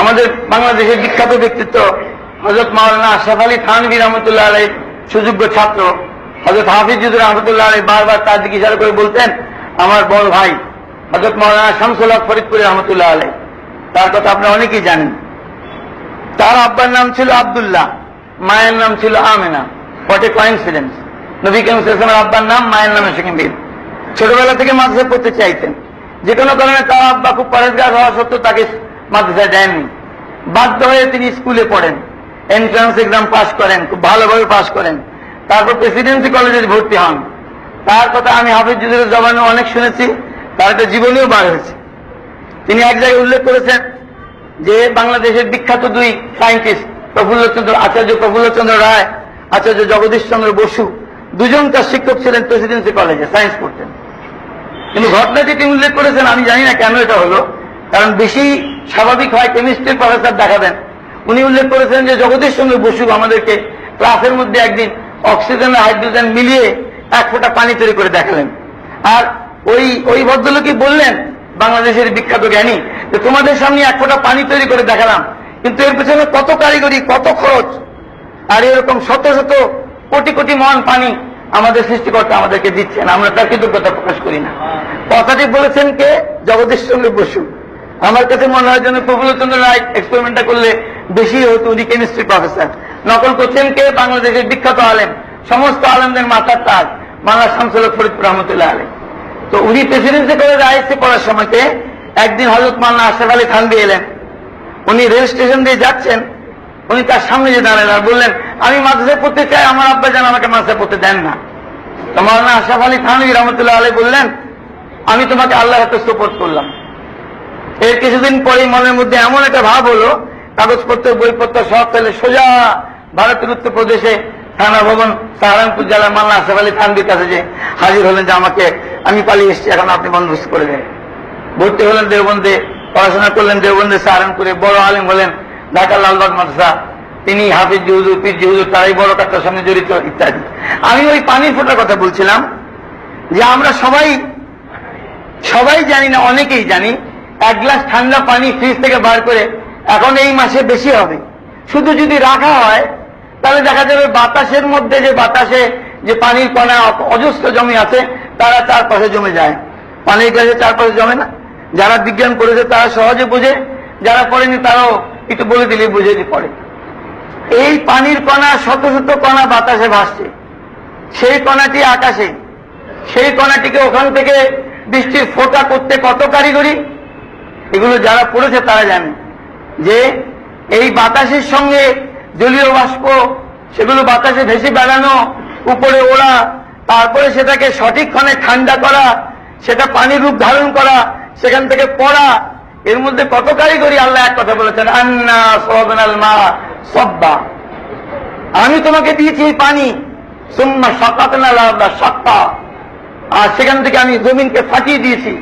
আমাদের বাংলাদেশের বিখ্যাত ব্যক্তিত্ব হজরত মাওলানা আশরাফ আলী থানবী রহমতুল্লাহ আলাই সুযোগ্য ছাত্র। হজরত হাফিজুদ্দুর রহমতুল্লাহ আলাই বারবার তার দিকে ইশারা করে বলতেন, আমার বড় ভাই হজরত মাওলানা শামসুল হক ফরিদপুরি রহমতুল্লাহ আলাই তার কথা আপনারা অনেকেই জানেন। তার আব্বার নাম ছিল আব্দুল্লাহ, মায়ের নাম ছিল আমেনা। হোয়াট এ কোইন্সিডেন্স নবী কেম সাল্লামের আব্বার নাম মায়ের নামে সেখানে মিল ছোটবেলা থেকে মাদ্রাসায় পড়তে চাইতেন। যে কোনো কারণে তার আব্বা খুব পরেশগার হওয়া সত্ত্বেও তাকে মাদ্রাসায় দেননি বাধ্য হয়ে তিনি স্কুলে পড়েন। এন্ট্রান্স এক্সাম পাস করেন, খুব ভালোভাবে পাস করেন। তারপর প্রেসিডেন্সি কলেজে ভর্তি হন। তার কথা আমি হাফিজুদের জবানে অনেক শুনেছি, তার একটা জীবনীও বার হয়েছে। তিনি এক জায়গায় উল্লেখ করেছেন যে বাংলাদেশের বিখ্যাত দুই সায়েন্টিস্ট প্রফুল্লচন্দ্র আচার্য, প্রফুল্লচন্দ্র রায়, আচার্য জগদীশ চন্দ্র বসু, দুজন তার শিক্ষক ছিলেন প্রেসিডেন্সি কলেজে সায়েন্স পড়তেন। কিন্তু ঘটনাটি তিনি উল্লেখ করেছেন, আমি জানি না কেন এটা হলো। কারণ বেশি স্বাভাবিক হয় কেমিস্ট্রির প্রফেসর দেখাবেন। উনি উল্লেখ করেছেন যে জগদীশ চন্দ্র বসু আমাদেরকে ক্লাসের মধ্যে একদিন অক্সিজেন আর হাইড্রোজেন মিলিয়ে এক ফোঁটা পানি তৈরি করে দেখালেন। আর ওই ওই ভদ্রলোকই বললেন, বাংলাদেশের বিখ্যাত জ্ঞানী, যে তোমাদের সামনে এক ফোঁটা পানি তৈরি করে দেখালাম, কিন্তু এর পেছনে কত কারিগরি, কত খরচ? আর এরকম শত শত কোটি কোটি মন পানি আমাদের সৃষ্টিকর্তা আমাদেরকে দিচ্ছেন। আমরা তার কৃতজ্ঞতা প্রকাশ করি না। কথাটি বলেছেন কে? জগদীশ চন্দ্র বসু। আমার কাছে মনে হয় যেন প্রফুল্লচন্দ্র রায় এক্সপেরিমেন্টটা করলে বেশি হতো উনি কেমিস্ট্রি প্রফেসর নকল করছেন কে? বাংলাদেশের বিখ্যাত আলেম। সমস্ত আলেমদের মাথার তাজ। বাংলা হক ফরিদপুর রহমতুল্লাহ আলী তো উনি প্রেসিডেন্সি করে আইএসসি পড়ার সময়তে একদিন হজরত মাল্লা আশরাফ আলী খান দিয়ে এলেন। উনি রেল স্টেশন দিয়ে যাচ্ছেন। উনি তার সামনে যে দাঁড়ালেন আর বললেন, আমি মাদ্রাসায় পড়তে চাই, আমার আব্বা যেন আমাকে মাদ্রাসায় পড়তে দেন না। তো মাওলানা আশরাফ আলী থানবী রহমতুল্লাহ আলী বললেন, আমি তোমাকে আল্লাহর হাতে সুপোর্ট করলাম। এর কিছুদিন পরেই মনের মধ্যে এমন একটা ভাব হলো, কাগজপত্র, বইপত্র সব তাহলে সোজা ভারতের উত্তরপ্রদেশে থানা ভবন, সাহারানপুর জেলার মাল্লা আশরাফ আলী থানবির কাছে যে হাজির হলেন যে আমাকে, আমি পালিয়ে এসেছি, এখন আপনি বন্দোবস্ত করে দেন। ভর্তি হলেন দেওবন্দে, পড়াশোনা করলেন দেওবন্দে, সাহারানপুরে বড় আলেম হলেন ঢাকা লালবাগ মাদ্রাসা। তিনি হাফিজ জিহুজুর পীর জিহুজুর তারাই বড় কাটার সঙ্গে জড়িত, ইত্যাদি। আমি ওই পানির ফোটার কথা বলছিলাম যে আমরা সবাই সবাই জানি না, অনেকেই জানি এক গ্লাস ঠান্ডা পানি ফ্রিজ থেকে বার করে এখন এই মাসে বেশি হবে। শুধু যদি রাখা হয়, তাহলে দেখা যাবে বাতাসের মধ্যে যে বাতাসে যে পানির কণা অজস্র জমি আছে, তারা চারপাশে জমে যায়। পানির কাছে চারপাশে জমে না। যারা বিজ্ঞান করেছে, তারা সহজে বোঝে। যারা পড়েনি তারাও একটু বলে দিলে বুঝে পড়ে। এই পানির কণা শত শত কণা বাতাসে ভাসছে। সেই কণাটি আকাশে। সেই কণাটিকে ওখান থেকে বৃষ্টির ফোঁটা করতে কত কারিগরি? এগুলো যারা পড়েছে তারা জানে যে এই বাতাসের সঙ্গে জলীয় বাষ্প, সেগুলো বাতাসে ভেসে বেড়ানো, উপরে ওড়া, তারপরে সেটাকে সঠিকক্ষণে ঠান্ডা করা, সেটা পানির রূপ ধারণ করা, সেখান থেকে পড়া, এর মধ্যে কত কারিগরি আল্লাহ এক কথা বলেছেন, আন্না সবাল মা সব্বা। আমি তোমাকে দিয়েছি এই পানি, সুম্মা সকাত না সত্তা আর সেখান থেকে আমি জমিনকে ফাটিয়ে দিয়েছি।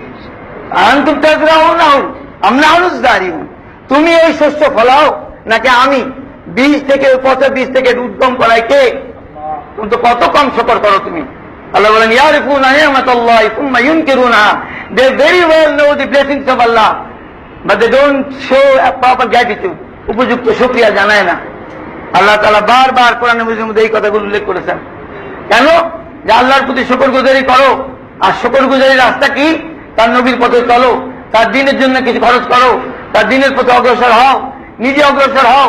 আন্তুম তাজরাও না আমরা আনুষ দাঁড়িয়ে তুমি এই শস্য ফলাও, নাকি আমি বীজ থেকে পচা বীজ থেকে উদ্গম করাই কে? তুমি তো কত কম শকর করো তুমি। আল্লাহ বলেন ওয়েল নো দি শো উপযুক্ত শুকরিয়া জানায় না। আল্লাহ তাআলা বারবার কোরআন মধ্যে এই কথাগুলো উল্লেখ করেছেন। কেন? যে আল্লাহর প্রতি শকর গুজারি করো। আর শকর গুজারির রাস্তা কি? তার নবীর পথে চলো। তার দিনের জন্য কিছু খরচ করো তার দিনের প্রতি অগ্রসর হও নিজে অগ্রসর হও।